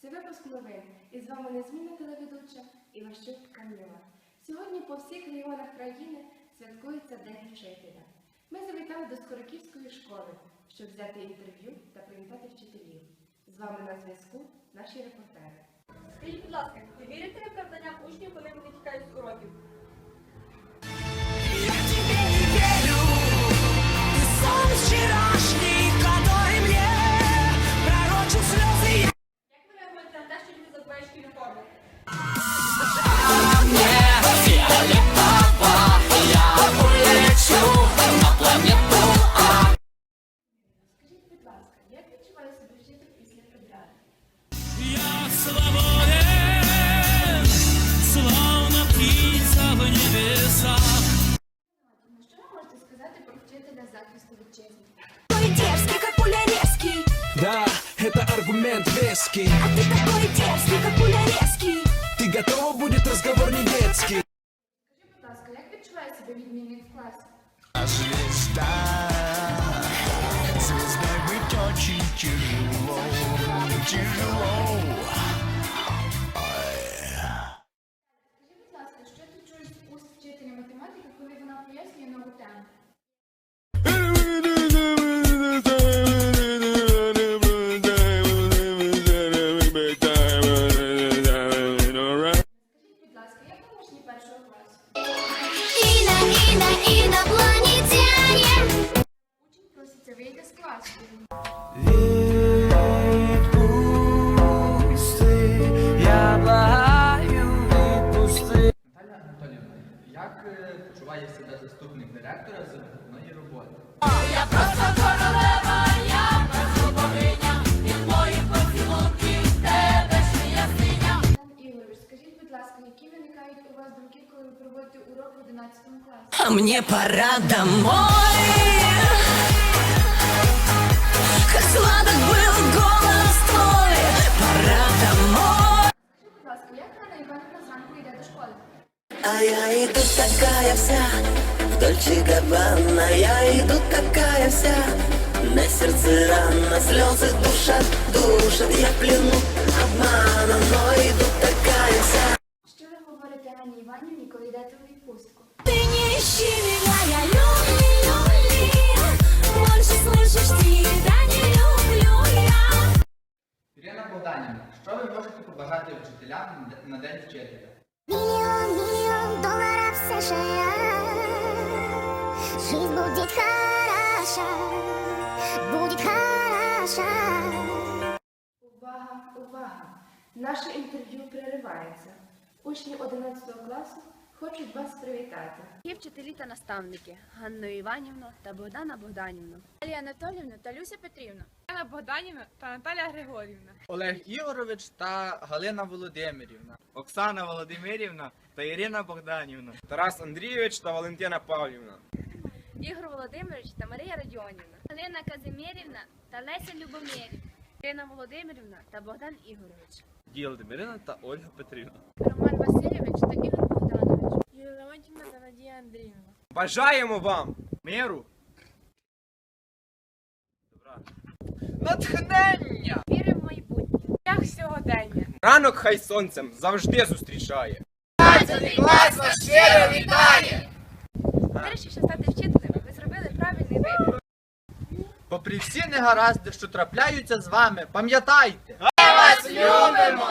Це випуск новин. І з вами незмінна телеведуча Іващук Каміла. Сьогодні по всіх регіонах країни святкується День вчителя. Ми завітали до Скороківської школи, щоб взяти інтерв'ю та привітати вчителів. З вами на зв'язку наші репортери. Скажіть, будь ласка, ви вірите в оправдання учнів, коли вони тікають з уроків? Такой дерзкий, как пуля резкий Да, это аргумент веский. А ты такой дерзкий, как пуля резкий Ты готова, будет разговор не детский Скажіть, будь ласка, як відчуває себе відмінник в класі? Звезда, звездой быть очень тяжело, тяжело. Скажіть, будь ласка, що ти чуєш з уст вчителя математики, коли вона пояснює нову тему? Заступник директора з головної роботи? Іван Ігорович, скажіть, будь ласка, які виникають у вас думки, коли ви проводите урок в 11 класі? А мне пора домой Как сладок был голос твой Пора домой Скажіть, будь ласка, як Ганна Іванівна зранку йде до школи? А я иду такая вся, в Дольче Габбана Я иду такая вся, на сердце рана Слезы душат, душат, я в плену обмана Но иду такая вся Що ви говорите Ганні Іванівні, коли йдете у відпустку? Ты не ищи меня, я люблю, люблю Больше слышишь тебя, не люблю я Ірина Богданівна, що ви можете побажати вчителям на де- на день вчителя? Миллион, миллион долларов США Жизнь будет хороша, будет хороша Увага, увага! Наше інтерв'ю переривається. Учні 11 класу хочуть вас привітати. Є вчителі та наставники Ганну Іванівну та Богдана Богданівну. Алія Анатолівну та Люся Петрівна. Анна Богданівна та Наталя Григорівна. Олег Ігорович та Галина Володимирівна. Оксана Володимирівна та Ірина Богданівна, Тарас Андрійович та Валентина Павлівна. Ігор Володимирович та Марія Радіонівна. Галина Казимирівна та Леся Любомирівна. Ірина Володимирівна та Богдан Ігорович. Діла Демирина та Ольга Петрівна. Роман Васильович та Ігор Богданович. Юлія Леонтівна та Надія Андріївна. Бажаємо вам миру, добра, натхнення! Віри в майбутнє. Шлях сьогодення. Ранок хай сонцем завжди зустрічає. Вирішивши стати вчителем, ви зробили правильний вибір. Попри всі негаразди, що трапляються з вами, пам'ятайте! Любимо!